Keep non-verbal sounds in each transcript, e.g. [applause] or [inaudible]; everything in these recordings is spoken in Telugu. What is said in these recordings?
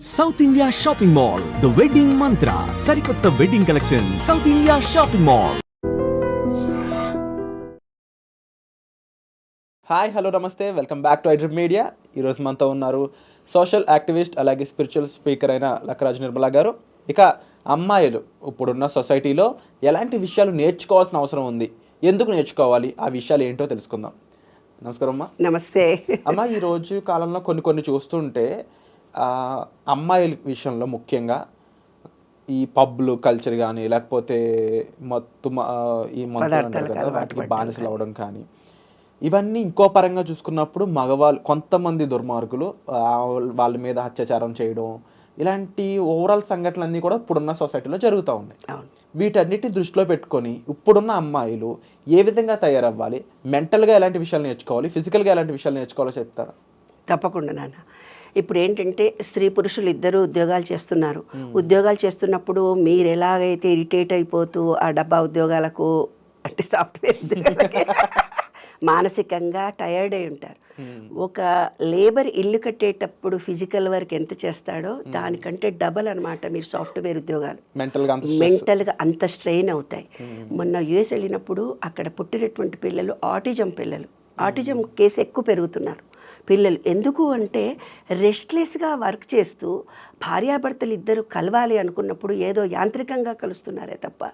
South India shopping mall the wedding Mantra సరికొత్త wedding collection south India shopping mall hi hello నమస్తే welcome back to iDream media ఈరోజు మనతో ఉన్నారు సోషల్ యాక్టివిస్ట్ అలాగే స్పిరిచువల్ స్పీకర్ అయిన లక్కరాజు నిర్మల గారు. ఇక అమ్మాయిలు ఇప్పుడున్న సొసైటీలో ఎలాంటి విషయాలు నేర్చుకోవాల్సిన అవసరం ఉంది? ఎందుకు నేర్చుకోవాలి? ఆ విషయాలు ఏంటో తెలుసుకుందాం. నమస్కారం అమ్మా. నమస్తే. అమ్మ ఈ రోజు కాలంలో కొన్ని కొన్ని చూస్తుంటే అమ్మాయిల విషయంలో ముఖ్యంగా ఈ పబ్లు కల్చర్ కానీ లేకపోతే మత్తు ఈ అలవాటు వాటికి బానిసలు అవడం కానీ. ఇవన్నీ ఇంకో పరంగా చూసుకున్నప్పుడు మగవాళ్ళు కొంతమంది దుర్మార్గులు వాళ్ళ మీద అత్యాచారం చేయడం ఇలాంటి ఓవరాల్ సంఘటనలన్నీ కూడా ఇప్పుడున్న సొసైటీలో జరుగుతూ ఉన్నాయి. వీటన్నిటి దృష్టిలో పెట్టుకొని ఇప్పుడున్న అమ్మాయిలు ఏ విధంగా తయారవ్వాలి? మెంటల్గా ఎలాంటి విషయాలు నేర్చుకోవాలి? ఫిజికల్గా ఎలాంటి విషయాలు నేర్చుకోవాలో చెప్తారా? తప్పకుండా నాన్న. ఇప్పుడు ఏంటంటే స్త్రీ పురుషులు ఇద్దరు ఉద్యోగాలు చేస్తున్నారు. ఉద్యోగాలు చేస్తున్నప్పుడు మీరు ఎలాగైతే ఇరిటేట్ అయిపోతూ ఆ డబ్బా ఉద్యోగాలకు అంటే సాఫ్ట్వేర్ ఉద్యోగాలకి [laughs] మానసికంగా టయర్డ్ అయి ఉంటారు. ఒక లేబర్ ఇల్లు కట్టేటప్పుడు ఫిజికల్ వర్క్ ఎంత చేస్తాడో దానికంటే డబల్ అన్నమాట మీరు సాఫ్ట్వేర్ ఉద్యోగాలు. మెంటల్గా అంత స్ట్రెయిన్ అవుతాయి. మొన్న యుఎస్ వెళ్ళినప్పుడు అక్కడ పుట్టినటువంటి పిల్లలు ఆటిజం పిల్లలు. ఆటిజం కేసు ఎక్కువ పెరుగుతున్నారు. పిల్లలు ఎందుకు అంటే రెస్ట్లెస్గా వర్క్ చేస్తూ భార్యాభర్తలు ఇద్దరు కలవాలి అనుకున్నప్పుడు ఏదో యాంత్రికంగా కలుస్తున్నారే తప్ప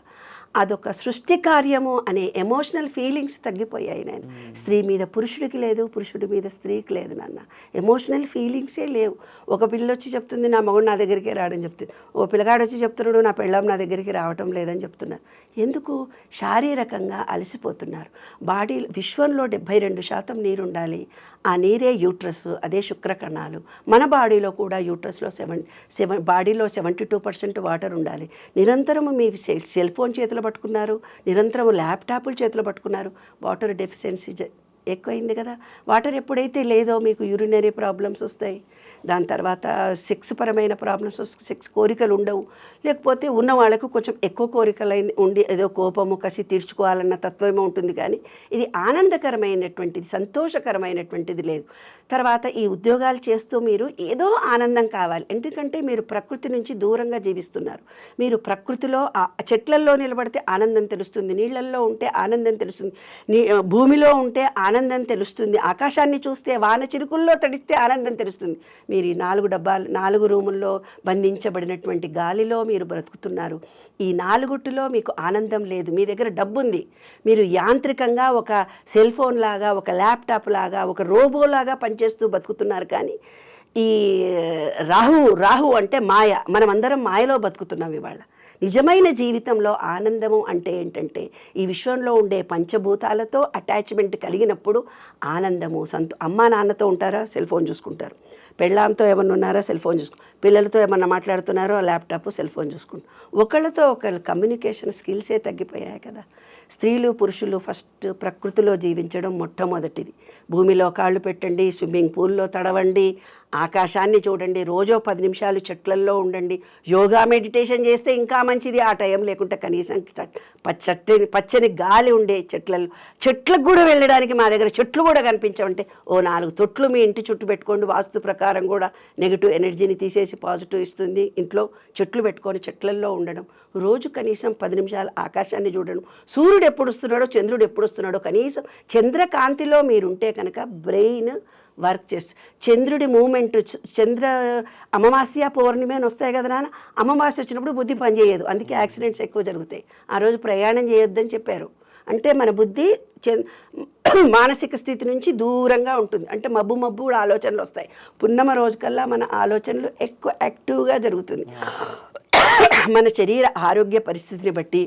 అదొక సృష్టి కార్యము అనే ఎమోషనల్ ఫీలింగ్స్ తగ్గిపోయాయి నేను. స్త్రీ మీద పురుషుడికి లేదు పురుషుడి మీద స్త్రీకి లేదు నాన్న. ఎమోషనల్ ఫీలింగ్సే లేవు. ఒక పిల్ల వచ్చి చెప్తుంది నా మగుడు నా దగ్గరికే రావడం చెప్తుంది. ఓ పిల్లగాడు వచ్చి చెప్తున్నాడు నా పెళ్ళాం నా దగ్గరికి రావటం లేదని చెప్తున్నారు ఎందుకు? శారీరకంగా అలసిపోతున్నారు. బాడీ విశ్వంలో డెబ్భై రెండు శాతం నీరు ఉండాలి ఆ నీరే యూట్రస్ అదే శుక్రకణాలు. మన బాడీలో కూడా యూట్రస్లో సెవెన్ సెవెన్ బాడీలో సెవెంటీ టూ పర్సెంట్ వాటర్ ఉండాలి. నిరంతరము మీ సెల్ ఫోన్ చేతిలో పట్టుకున్నారు నిరంతరం ల్యాప్టాప్లు చేతిలో పట్టుకున్నారు. వాటర్ డెఫిషియన్సీ ఎక్కువైంది కదా. వాటర్ ఎప్పుడైతే లేదో మీకు యూరినరీ ప్రాబ్లమ్స్ వస్తాయి. దాని తర్వాత సెక్స్ పరమైన ప్రాబ్లమ్స్ సెక్స్ కోరికలు ఉండవు. లేకపోతే ఉన్న వాళ్ళకు కొంచెం ఎక్కువ కోరికలైన ఉండి ఏదో కోపము కసి తీర్చుకోవాలన్న తత్వమే ఉంటుంది కానీ ఇది ఆనందకరమైనటువంటిది సంతోషకరమైనటువంటిది లేదు. తర్వాత ఈ ఉద్యోగాలు చేస్తూ మీరు ఏదో ఆనందం కావాలి. ఎందుకంటే మీరు ప్రకృతి నుంచి దూరంగా జీవిస్తున్నారు. మీరు ప్రకృతిలో చెట్లల్లో నిలబడితే ఆనందం తెలుస్తుంది. నీళ్ళల్లో ఉంటే ఆనందం తెలుస్తుంది. నీ భూమిలో ఉంటే ఆనందం తెలుస్తుంది. ఆకాశాన్ని చూస్తే వాన చిరుకుల్లో తడిస్తే ఆనందం తెలుస్తుంది. మీరు ఈ నాలుగు డబ్బాలు నాలుగు రూముల్లో బంధించబడినటువంటి గాలిలో మీరు బ్రతుకుతున్నారు. ఈ నాలుగుటిలో మీకు ఆనందం లేదు. మీ దగ్గర డబ్బు ఉంది మీరు యాంత్రికంగా ఒక సెల్ ఫోన్ లాగా ఒక ల్యాప్టాప్ లాగా ఒక రోబో లాగా పనిచేస్తూ బతుకుతున్నారు కానీ ఈ రాహు రాహు అంటే మాయ. మనం అందరం మాయలో బతుకుతున్నాం ఇవాళ. నిజమైన జీవితంలో ఆనందము అంటే ఏంటంటే ఈ విశ్వంలో ఉండే పంచభూతాలతో అటాచ్మెంట్ కలిగినప్పుడు ఆనందము సంతో అమ్మా నాన్నతో ఉంటారా? సెల్ ఫోన్ చూసుకుంటారు. పెళ్ళాంతో ఏమన్నా ఉన్నారా? సెల్ ఫోన్ చూసుకు. పిల్లలతో ఏమన్నా మాట్లాడుతున్నారో? ల్యాప్టాప్ సెల్ ఫోన్ చూసుకుంటాం. ఒకళ్ళతో ఒకళ్ళు కమ్యూనికేషన్ స్కిల్సే తగ్గిపోయాయి కదా. స్త్రీలు పురుషులు ఫస్ట్ ప్రకృతిలో జీవించడం మొట్టమొదటిది. భూమిలో కాళ్ళు పెట్టండి స్విమ్మింగ్ పూల్లో తడవండి ఆకాశాన్ని చూడండి రోజో పది నిమిషాలు చెట్లల్లో ఉండండి. యోగా మెడిటేషన్ చేస్తే ఇంకా మంచిది. ఆ టైం లేకుంటే కనీసం చట్- పచ్చని గాలి ఉండే చెట్లలో చెట్లకు కూడా వెళ్ళడానికి మా దగ్గర చెట్లు కూడా కనిపించవంటే ఓ నాలుగు తొట్లు మీ ఇంటి చుట్టూ పెట్టుకోండి. వాస్తు ప్రకారం కూడా నెగిటివ్ ఎనర్జీని తీసేసి పాజిటివ్ ఇస్తుంది. ఇంట్లో చెట్లు పెట్టుకొని చెట్లల్లో ఉండడం. రోజు కనీసం పది నిమిషాలు ఆకాశాన్ని చూడడం. సూర్యుడు ఎప్పుడు వస్తున్నాడో చంద్రుడు ఎప్పుడు వస్తున్నాడో కనీసం చంద్రకాంతిలో మీరుంటే కనుక బ్రెయిన్ వర్క్ చేస్తుంది చంద్రుడి మూమెంట్ చంద్ర అమావాస్య పౌర్ణమి అని వస్తాయి కదా నాన్న అమావాస్య వచ్చినప్పుడు బుద్ధి పనిచేయదు అందుకే యాక్సిడెంట్స్ ఎక్కువ జరుగుతాయి. ఆ రోజు ప్రయాణం చేయొద్దని చెప్పారు. అంటే మన బుద్ధి మానసిక స్థితి నుంచి దూరంగా ఉంటుంది. అంటే మబ్బు మబ్బు కూడా ఆలోచనలు వస్తాయి. పున్నమ రోజు కల్లా మన ఆలోచనలు ఎక్కువ యాక్టివ్గా జరుగుతుంది. మన శరీర ఆరోగ్య పరిస్థితిని బట్టి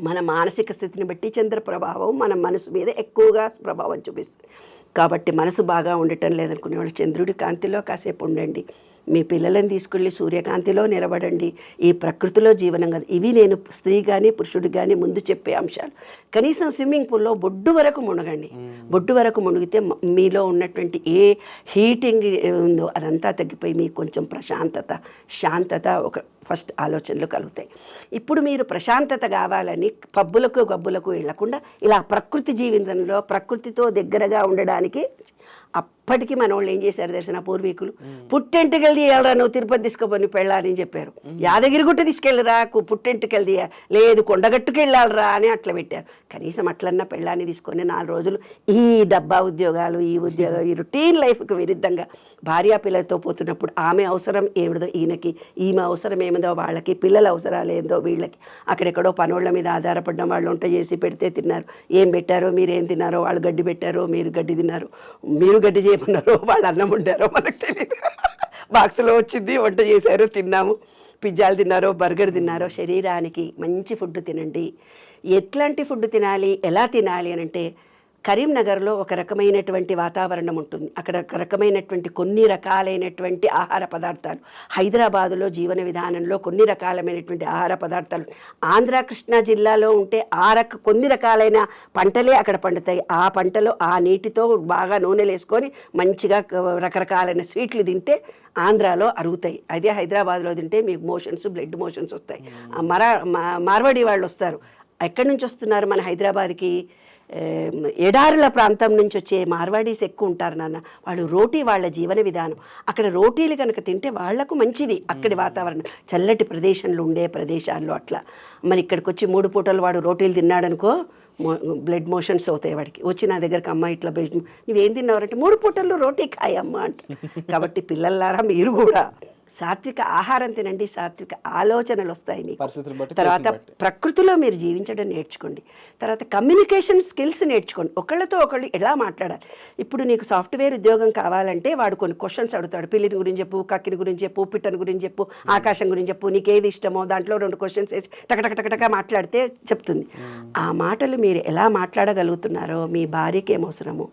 మన మానసిక స్థితిని బట్టి చంద్ర ప్రభావం మన మనసు మీద ఎక్కువగా ప్రభావం చూపిస్తుంది. కాబట్టి మనసు బాగా ఉండటం లేదనుకునే వాళ్ళు చంద్రుడి కాంతిలో కాసేపు ఉండండి. మీ పిల్లలను తీసుకెళ్ళి సూర్యకాంతిలో నిలబడండి. ఈ ప్రకృతిలో జీవనం కదా. ఇవి నేను స్త్రీ కానీ పురుషుడు కానీ ముందు చెప్పే అంశాలు. కనీసం స్విమ్మింగ్ పూల్లో బొడ్డు వరకు మునగండి. బొడ్డు వరకు మునిగితే మీలో ఉన్నటువంటి ఏ హీటింగ్ ఉందో అదంతా తగ్గిపోయి మీకు కొంచెం ప్రశాంతత శాంతత ఒక ఫస్ట్ ఆలోచనలు కలుగుతాయి. ఇప్పుడు మీరు ప్రశాంతత కావాలని పబ్బులకు గబ్బులకు వెళ్ళకుండా ఇలా ప్రకృతి జీవితంలో ప్రకృతితో దగ్గరగా ఉండడానికి ఆ ఇప్పటికీ మన వాళ్ళు ఏం చేశారు తెలిసిన పూర్వీకులు? పుట్టెంటుకెళ్ళి తీయాలరా నువ్వు తిరుపతి తీసుకుపోని పెళ్ళాలని చెప్పారు. యాదగిరిగుట్ట తీసుకెళ్ళరా కు- పుట్టెంటుకెళ్ళి తీయ లేదు కొండగట్టుకు వెళ్ళాలరా అని అట్లా పెట్టారు. కనీసం అట్లన్నా పెళ్ళాన్ని తీసుకొని నాలుగు రోజులు ఈ డబ్బా ఉద్యోగాలు ఈ ఉద్యోగాలు ఈ రొటీన్ లైఫ్కి విరుద్ధంగా భార్యా పిల్లలతో పోతున్నప్పుడు ఆమె అవసరం ఏమిదో ఈయనకి ఈమె అవసరం ఏమిదో వాళ్ళకి పిల్లల అవసరాలు ఏందో వీళ్ళకి. అక్కడెక్కడో పనోళ్ళ మీద ఆధారపడడం వాళ్ళు వంట చేసి పెడితే తిన్నారు. ఏం పెట్టారో మీరు ఏం తిన్నారో వాళ్ళు గడ్డి పెట్టారో మీరు గడ్డి తిన్నారు. మీరు గడ్డి చేయమన్నారో వాళ్ళు అన్నం ఉండారో మనకు తెలియదు బాక్స్లో వచ్చింది వంట చేశారు తిన్నాము. పిజ్జాలు తిన్నారో బర్గర్ తిన్నారో శరీరానికి మంచి ఫుడ్ తినండి. ఎట్లాంటి ఫుడ్ తినాలి ఎలా తినాలి అని అంటే కరీంనగర్లో ఒక రకమైనటువంటి వాతావరణం ఉంటుంది. అక్కడ ఒక రకమైనటువంటి కొన్ని రకాలైనటువంటి ఆహార పదార్థాలు హైదరాబాదులో జీవన విధానంలో కొన్ని రకాలమైనటువంటి ఆహార పదార్థాలు ఆంధ్ర కృష్ణా జిల్లాలో ఉంటే ఆ రక కొన్ని రకాలైన పంటలే అక్కడ పండుతాయి. ఆ పంటలో ఆ నీటితో బాగా నూనెలు వేసుకొని మంచిగా రకరకాలైన స్వీట్లు తింటే ఆంధ్రాలో అరుగుతాయి. అదే హైదరాబాద్లో తింటే మీకు మోషన్స్ బ్లడ్ మోషన్స్ వస్తాయి. మరా మా- మార్వాడి వాళ్ళు వస్తారు. ఎక్కడి నుంచి వస్తున్నారు మన హైదరాబాద్కి? ఎడారుల ప్రాంతం నుంచి వచ్చే మార్వాడీస్ ఎక్కువ ఉంటారు నాన్న. వాళ్ళు రోటీ వాళ్ళ జీవన విధానం. అక్కడ రోటీలు కనుక తింటే వాళ్ళకు మంచిది అక్కడి వాతావరణం. చల్లటి ప్రదేశంలో ఉండే ప్రదేశాల్లో అట్లా. మరి ఇక్కడికి వచ్చి మూడు పూటలు వాడు రోటీలు తిన్నాడనుకో బ్లడ్ మోషన్స్ అవుతాయి వాడికి. వచ్చి నా దగ్గరకు అమ్మ ఇట్లా బ్లడ్ నువ్వేం తిన్నావంటే మూడు పూటల్లో రోటీ కాయమ్మ అంట. [laughs] కాబట్టి పిల్లలారా మీరు కూడా. సాత్విక ఆహారం తినండి సాత్విక ఆలోచనలు వస్తాయి మీకు. తర్వాత. ప్రకృతిలో మీరు జీవించడం నేర్చుకోండి. తర్వాత కమ్యూనికేషన్ స్కిల్స్ నేర్చుకోండి. ఒకళ్ళతో ఒకళ్ళు ఎలా మాట్లాడాలి? ఇప్పుడు నీకు సాఫ్ట్వేర్ ఉద్యోగం కావాలంటే వాడు కొన్ని క్వశ్చన్స్ అడుగుతాడు. పిల్లిని గురించి చెప్పు కక్కిని గురించి చెప్పు పిట్టని గురించి చెప్పు ఆకాశం గురించి చెప్పు నీకు ఏది ఇష్టమో దాంట్లో రెండు క్వశ్చన్స్ వేసి టకటక టకటక మాట్లాడితే చెప్తుంది. ఆ మాటలు మీరు ఎలా మాట్లాడగలుగుతున్నారో మీ భార్యకి ఏమవసరమో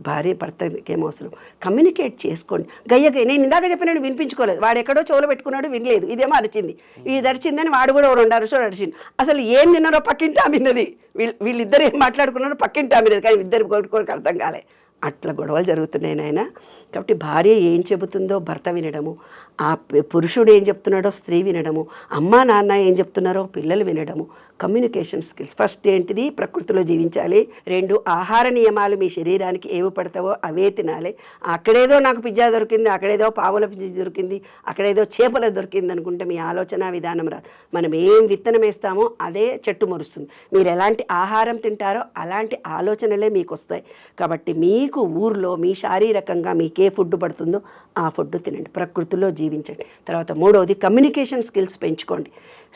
భార్య భర్తకి ఏమవసరం కమ్యూనికేట్ చేసుకోండి. గయ్యగా నేను ఇందాక చెప్పినాడు వినిపించుకోలేదు. వాడు ఎక్కడో చెవులో పెట్టుకున్నాడు వినలేదు. ఇదేమో అరిచింది. ఇది అరిచిందని వాడు కూడా రెండు అరుషుడు అరిచింది అసలు ఏం తిన్నారో పక్కింటి ఆమె విన్నది. వీళ్ళు వీళ్ళిద్దరు ఏం మాట్లాడుకున్నారో పక్కింటి ఆమె కానీ ఇద్దరు కొట్టుకోవడానికి అర్థం కాలే. అట్లా గొడవలు జరుగుతున్నాయి నాయన. కాబట్టి భార్య ఏం చెబుతుందో భర్త వినడము ఆ పురుషుడు ఏం చెప్తున్నాడో స్త్రీ వినడము అమ్మా నాన్న ఏం చెప్తున్నారో పిల్లలు వినడము. కమ్యూనికేషన్ స్కిల్స్ ఫస్ట్ ఏంటిది? ప్రకృతిలో జీవించాలి. రెండు ఆహార నియమాలు మీ శరీరానికి ఏవి పడతావో అవే తినాలి. అక్కడేదో నాకు పిజ్జా దొరికింది అక్కడేదో పావుల పిజ్జా దొరికింది అక్కడేదో చేపల దొరికింది అనుకుంటే మీ ఆలోచన విధానం రాదు. మనం ఏం విత్తనం వేస్తామో అదే చెట్టు మరుస్తుంది. మీరు ఎలాంటి ఆహారం తింటారో అలాంటి ఆలోచనలే మీకు వస్తాయి. కాబట్టి మీకు ఊర్లో మీ శారీరకంగా మీకే ఏ ఫుడ్ పడుతుందో ఆ ఫుడ్ తినండి ప్రకృతిలో జీవించండి. తర్వాత మూడవది కమ్యూనికేషన్ స్కిల్స్ పెంచుకోండి.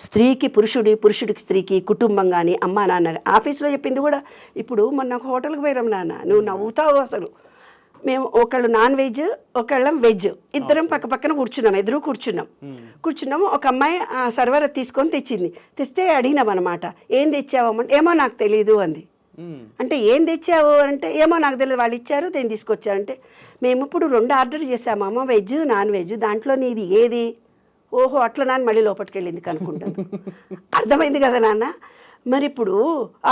స్త్రీకి పురుషుడి పురుషుడికి స్త్రీకి కుటుంబం కానీ అమ్మా నాన్న ఆఫీస్లో చెప్పింది కూడా ఇప్పుడు మొన్న హోటల్కి పోయినాం నాన్న నువ్వు నవ్వుతావు అసలు. మేము ఒకళ్ళు నాన్ వెజ్ ఒకళ్ళం వెజ్. ఇద్దరం పక్క పక్కన కూర్చున్నాం ఎదురు కూర్చున్నాం. కూర్చున్నాము ఒక అమ్మాయి ఆ సర్వర్ తీసుకొని తెచ్చింది. తెస్తే అడిగినాం అనమాట ఏం తెచ్చావమ్మంటే ఏమో నాకు తెలియదు అంది. అంటే ఏం తెచ్చావు? అంటే ఏమో నాకు తెలియదు వాళ్ళు ఇచ్చారు నేను తీసుకొచ్చానంటే మేము ఇప్పుడు రెండు ఆర్డర్ చేసామమ్మ వెజ్ నాన్ వెజ్ దాంట్లో నీది ఏది? ఓహో అట్లా నాన్న మళ్ళీ లోపలికి వెళ్ళింది కనుక్కుంటాను. [laughs] అర్థమైంది కదా నాన్న? మరి ఇప్పుడు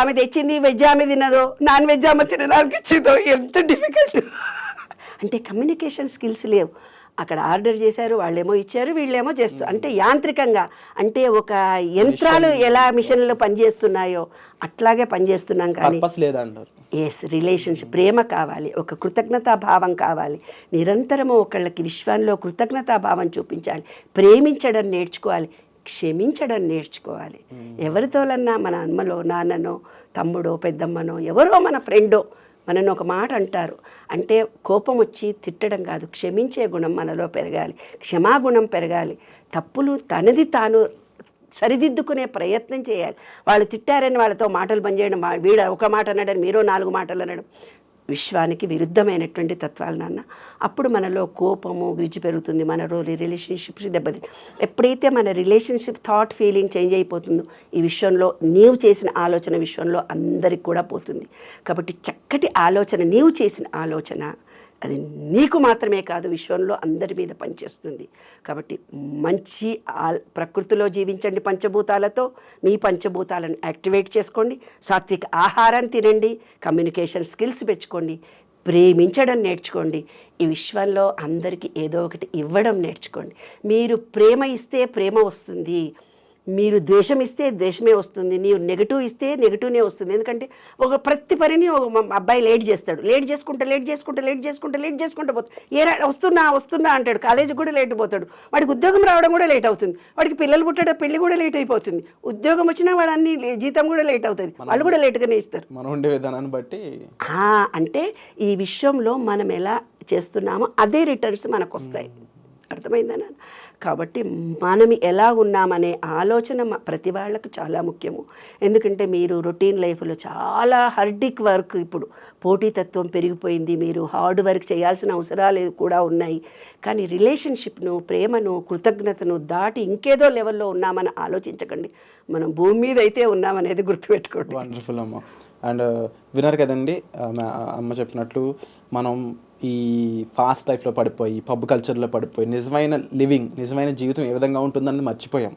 ఆమె తెచ్చింది వెజ్ ఆమె తినదో నాన్ వెజ్ ఆమె తినడానికి ఇచ్చిందో ఎంత డిఫికల్ట్ అంటే కమ్యూనికేషన్ స్కిల్స్ లేవు. అక్కడ ఆర్డర్ చేశారు వాళ్ళేమో ఇచ్చారు వీళ్ళేమో చేస్తారు అంటే యాంత్రికంగా అంటే ఒక యంత్రాలు ఎలా మిషన్లో పనిచేస్తున్నాయో అట్లాగే పనిచేస్తున్నాం కానీ ఎస్ రిలేషన్షిప్ ప్రేమ కావాలి ఒక కృతజ్ఞతా భావం కావాలి. నిరంతరము ఒకళ్ళకి విశ్వంలో కృతజ్ఞతా భావం చూపించాలి. ప్రేమించడం నేర్చుకోవాలి క్షమించడం నేర్చుకోవాలి. ఎవరితోలన్నా మన అమ్మలో నాన్ననో తమ్ముడో పెద్దమ్మనో ఎవరో మన ఫ్రెండో మనను ఒక మాట అంటారు. అంటే కోపం వచ్చి తిట్టడం కాదు క్షమించే గుణం మనలో పెరగాలి. క్షమాగుణం పెరగాలి. తప్పులు తనది తాను సరిదిద్దుకునే ప్రయత్నం చేయాలి. వాళ్ళు తిట్టారని వాళ్ళతో మాటలు పనిచేయడం వీడు వీడ ఒక మాట అనడం మీరు నాలుగు మాటలు అనడం విశ్వానికి విరుద్ధమైనటువంటి తత్వాలు నాన్న. అప్పుడు మనలో కోపము విరుచి పెరుగుతుంది. మన రోజు రిలేషన్షిప్స్ దెబ్బతి ఎప్పుడైతే మన రిలేషన్షిప్ థాట్ ఫీలింగ్ చేంజ్ అయిపోతుందో ఈ విషయంలో నీవు చేసిన ఆలోచన విశ్వంలో అందరికి కూడా పోతుంది. కాబట్టి చక్కటి ఆలోచన నీవు చేసిన ఆలోచన అది నీకు మాత్రమే కాదు విశ్వంలో అందరి మీద పనిచేస్తుంది. కాబట్టి మంచి ప్రకృతిలో జీవించండి పంచభూతాలతో మీ పంచభూతాలను యాక్టివేట్ చేసుకోండి. సాత్విక ఆహారాన్ని తినండి కమ్యూనికేషన్ స్కిల్స్ పెంచుకోండి ప్రేమించడం నేర్చుకోండి ఈ విశ్వంలో అందరికీ ఏదో ఒకటి ఇవ్వడం నేర్చుకోండి. మీరు ప్రేమ ఇస్తే ప్రేమ వస్తుంది. మీరు ద్వేషం ఇస్తే ద్వేషమే వస్తుంది నీవు నెగిటివ్ ఇస్తే నెగిటివ్నే వస్తుంది. ఎందుకంటే ఒక ప్రతి పనిని ఒక అబ్బాయి లేట్ చేస్తాడు. లేట్ చేసుకుంటా లేట్ చేసుకుంటా లేట్ చేసుకుంటా లేట్ చేసుకుంటా పోతాడు ఏ వస్తున్నా వస్తున్నా అంటాడు. కాలేజీకి కూడా లేట్ పోతాడు. వాడికి ఉద్యోగం రావడం కూడా లేట్ అవుతుంది. వాడికి పిల్లలు పుట్టడం పెళ్ళి కూడా లేట్ అయిపోతుంది. ఉద్యోగం వచ్చినా వాడు అన్ని లే- జీతం కూడా లేట్ అవుతుంది. వాళ్ళు కూడా లేట్గానే ఇస్తారు. మనం ఉండే విధానాన్ని బట్టి ఆ, అంటే ఈ విషయంలో మనం ఎలా చేస్తున్నామో అదే రిటర్న్స్ మనకు వస్తాయి అర్థమైందా కాబట్టి మనం ఎలా ఉన్నామనే ఆలోచన ప్రతి వాళ్ళకు చాలా ముఖ్యము. ఎందుకంటే మీరు రొటీన్ లైఫ్లో చాలా హర్డిక్ వర్క్ ఇప్పుడు పోటీతత్వం పెరిగిపోయింది మీరు హార్డ్ వర్క్ చేయాల్సిన అవసరాలు కూడా ఉన్నాయి. కానీ రిలేషన్షిప్ను ప్రేమను కృతజ్ఞతను దాటి ఇంకేదో లెవెల్లో ఉన్నామని ఆలోచించకండి. మనం భూమి మీద అయితే ఉన్నామనేది గుర్తుపెట్టుకోండి. వండర్ఫుల్ అండ్ వినర్ కదండి అమ్మ చెప్పినట్లు మనం ఈ ఫాస్ట్ లైఫ్లో పడిపోయి పబ్ కల్చర్లో పడిపోయి నిజమైన లివింగ్ నిజమైన జీవితం ఏ విధంగా ఉంటుందన్నది మర్చిపోయాం.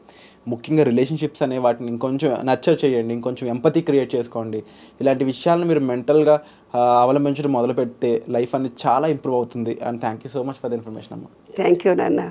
ముఖ్యంగా రిలేషన్షిప్స్ అనే వాటిని ఇంకొంచెం నర్చర్ చేయండి ఇంకొంచెం ఎంపతి క్రియేట్ చేసుకోండి. ఇలాంటి విషయాలను మీరు మెంటల్గా అవలంబించడం మొదలు పెడితే లైఫ్ అనేది చాలా ఇంప్రూవ్ అవుతుంది. And thank you so much for the information అమ్మ. థ్యాంక్ యూ నాన్న.